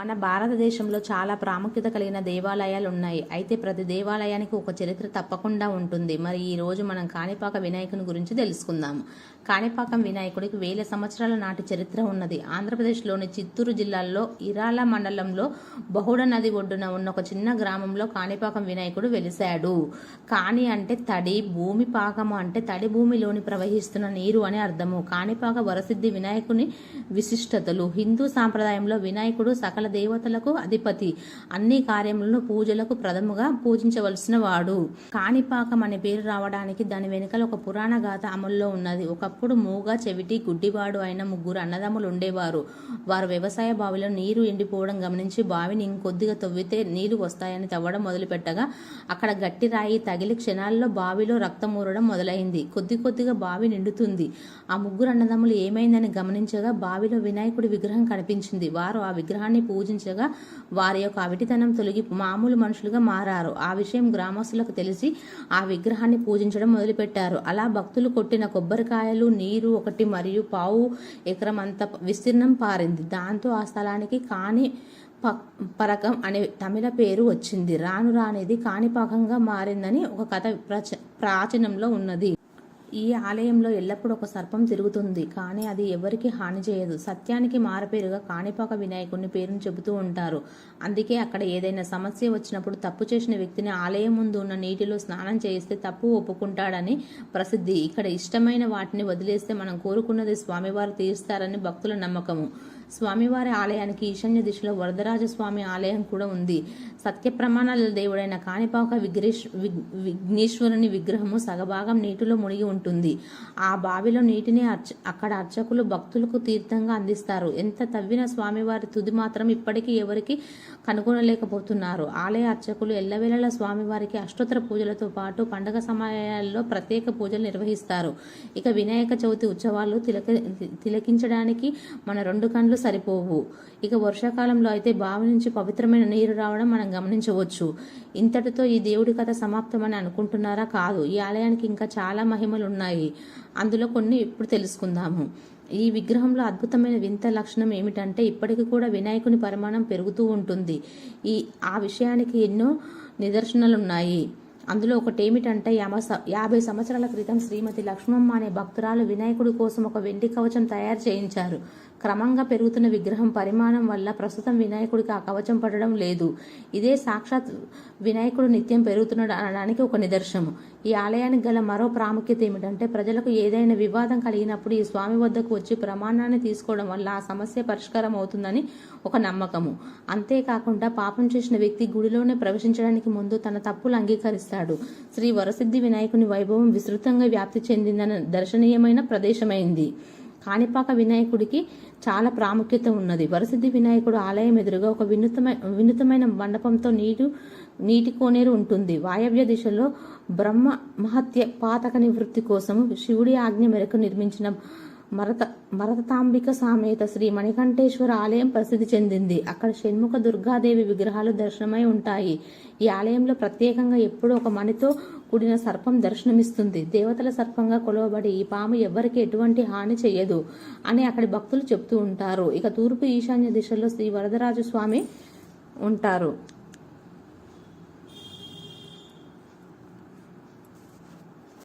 మన భారతదేశంలో చాలా ప్రాముఖ్యత కలిగిన దేవాలయాలు ఉన్నాయి. అయితే ప్రతి దేవాలయానికి ఒక చరిత్ర తప్పకుండా ఉంటుంది. మరి ఈ రోజు మనం కాణిపాక వినాయకుని గురించి తెలుసుకుందాము కాణిపాకం వినాయకుడికి వేల సంవత్సరాల నాటి చరిత్ర ఉన్నది. ఆంధ్రప్రదేశ్లోని చిత్తూరు జిల్లాలో ఇరాల మండలంలో బహుడ నది ఒడ్డున ఉన్న ఒక చిన్న గ్రామంలో కాణిపాకం వినాయకుడు వెలిశాడు. కాణి అంటే తడి భూమి పాకము అంటే తడి భూమిలోని ప్రవహిస్తున్న నీరు అని అర్థము. కాణిపాక వరసిద్ధి వినాయకుని విశిష్టతలు. హిందూ సాంప్రదాయంలో వినాయకుడు సకల దేవతలకు అధిపతి. అన్ని కార్యములను పూజలకు ప్రథముగా పూజించవలసిన వాడు. కాణిపాకం అనే పేరు రావడానికి దాని వెనుకల ఒక పురాణ గాథ అమల్లో ఉన్నది. ఒకప్పుడు మూగ చెవిటి గుడ్డివాడు అయిన ముగ్గురు అన్నదమ్ములు ఉండేవారు. వారు వ్యవసాయ బావిలో నీరు ఎండిపోవడం గమనించి బావిని ఇంకొద్దిగా తవ్వితే నీళ్ళు వస్తాయని తవ్వడం మొదలుపెట్టగా అక్కడ గట్టి రాయి తగిలి క్షణాల్లో బావిలో రక్తం ఊరడం మొదలైంది. కొద్ది కొద్దిగా బావి నిండుతుంది. ఆ ముగ్గురు అన్నదమ్ములు ఏమైందని గమనించగా బావిలో వినాయకుడి విగ్రహం కనిపించింది. వారు ఆ విగ్రహాన్ని పూజించగా వారి యొక్క అవిటితనం తొలగి మామూలు మనుషులుగా మారారు. ఆ విషయం గ్రామస్తులకు తెలిసి ఆ విగ్రహాన్ని పూజించడం మొదలుపెట్టారు. అలా భక్తులు కొట్టిన కొబ్బరికాయలు నీరు ఒకటి మరియు పావు ఎకరం అంత విస్తీర్ణం పారింది. దాంతో ఆ స్థలానికి కాని ప పరకం అనే తమిళ పేరు వచ్చింది. రాను రానిది కాణిపాకంగా మారిందని ఒక కథ ప్రచ ప్రాచీనంలో ఉన్నది. ఈ ఆలయంలో ఎల్లప్పుడూ ఒక సర్పం తిరుగుతుంది. కానీ అది ఎవరికి హాని చేయదు. సత్యానికి మారపేరుగా కాణిపాక వినాయకుడిని పేరును చెబుతూ ఉంటారు. అందుకే అక్కడ ఏదైనా సమస్య వచ్చినప్పుడు తప్పు చేసిన వ్యక్తిని ఆలయం ముందు ఉన్న నీటిలో స్నానం చేయిస్తే తప్పు ఒప్పుకుంటాడని ప్రసిద్ధి. ఇక్కడ ఇష్టమైన వాటిని వదిలేస్తే మనం కోరుకున్నది స్వామివారు తీరుస్తారని భక్తుల నమ్మకము. స్వామివారి ఆలయానికి ఈశాన్య దిశలో వరదరాజ స్వామి ఆలయం కూడా ఉంది. సత్య ప్రమాణాల దేవుడైన కాణిపాక విగ్రేష్ విఘ్నేశ్వరుని విగ్రహము సగభాగం నీటిలో మునిగి ఉంటుంది. ఆ బావిలో నీటిని అర్చ అక్కడ అర్చకులు భక్తులకు తీర్థంగా అందిస్తారు. ఎంత తవ్విన స్వామివారి తుది మాత్రం ఇప్పటికీ ఎవరికి కనుగొనలేకపోతున్నారు. ఆలయ అర్చకులు ఎల్లవేళలా స్వామివారికి అష్టోత్తర పూజలతో పాటు పండగ సమయాల్లో ప్రత్యేక పూజలు నిర్వహిస్తారు. ఇక వినాయక చవితి ఉత్సవాలు తిలక తిలకించడానికి మన రెండు కండ్లు సరిపోవు. ఇక వర్షాకాలంలో అయితే బావి నుంచి పవిత్రమైన నీరు రావడం మనం గమనించవచ్చు. ఇంతటితో ఈ దేవుడి కథ సమాప్తమని అనుకుంటున్నారా? కాదు. ఈ ఆలయానికి ఇంకా చాలా మహిమలు ఉన్నాయి అందులో కొన్ని ఇప్పుడు తెలుసుకుందాము. ఈ విగ్రహంలో అద్భుతమైన వింత లక్షణం ఏమిటంటే ఇప్పటికి కూడా వినాయకుని పరిమాణం పెరుగుతూ ఉంటుంది. ఈ ఆ విషయానికి ఎన్నో నిదర్శనలు ఉన్నాయి అందులో ఒకటి ఏమిటంటే యాభై సంవత్సరాల క్రితం శ్రీమతి లక్ష్మమ్మ అనే భక్తురాలు వినాయకుడి కోసం ఒక వెండి కవచం తయారు చేయించారు. క్రమంగా పెరుగుతున్న విగ్రహం పరిమాణం వల్ల ప్రస్తుతం వినాయకుడికి ఆ కవచం పడడం లేదు. ఇదే సాక్షాత్ వినాయకుడు నిత్యం పెరుగుతున్నాడు అనడానికి ఒక నిదర్శనం ఈ ఆలయానికి గల మరో ప్రాముఖ్యత ఏమిటంటే ప్రజలకు ఏదైనా వివాదం కలిగినప్పుడు ఈ స్వామి వద్దకు వచ్చి ప్రమాణాన్ని తీసుకోవడం వల్ల ఆ సమస్య పరిష్కారం అవుతుందని ఒక నమ్మకము. అంతేకాకుండా పాపం చేసిన వ్యక్తి గుడిలోనే ప్రవేశించడానికి ముందు తన తప్పులు అంగీకరిస్తాడు. శ్రీ వరసిద్ధి వినాయకుని వైభవం విస్తృతంగా వ్యాప్తి చెందిందన్న దర్శనీయమైన ప్రదేశమైంది. కాణిపాక వినాయకుడికి చాలా ప్రాముఖ్యత ఉన్నది. వరసిద్ధి వినాయకుడు ఆలయం ఎదురుగా ఒక వినూతమైన వినూతమైన మండపంతో నీరు నీటి కోనేరు ఉంటుంది. వాయవ్య దిశలో బ్రహ్మ మహత్య పాతక నివృత్తి కోసం శివుడి ఆజ్ఞ మేరకు నిర్మించిన మరత మరతాంబిక సామేత శ్రీ మణికంఠేశ్వర ఆలయం ప్రసిద్ధి చెందింది. అక్కడ షణ్ముఖ దుర్గాదేవి విగ్రహాలు దర్శనమై ఉంటాయి. ఈ ఆలయంలో ప్రత్యేకంగా ఎప్పుడూ ఒక మణితో కూడిన సర్పం దర్శనమిస్తుంది. దేవతల సర్పంగా కొలవబడి ఈ పాము ఎవ్వరికి ఎటువంటి హాని చెయ్యదు అని అక్కడి భక్తులు చెప్తూ ఉంటారు. ఇక తూర్పు ఈశాన్య దిశలో శ్రీ వరదరాజు స్వామి ఉంటారు.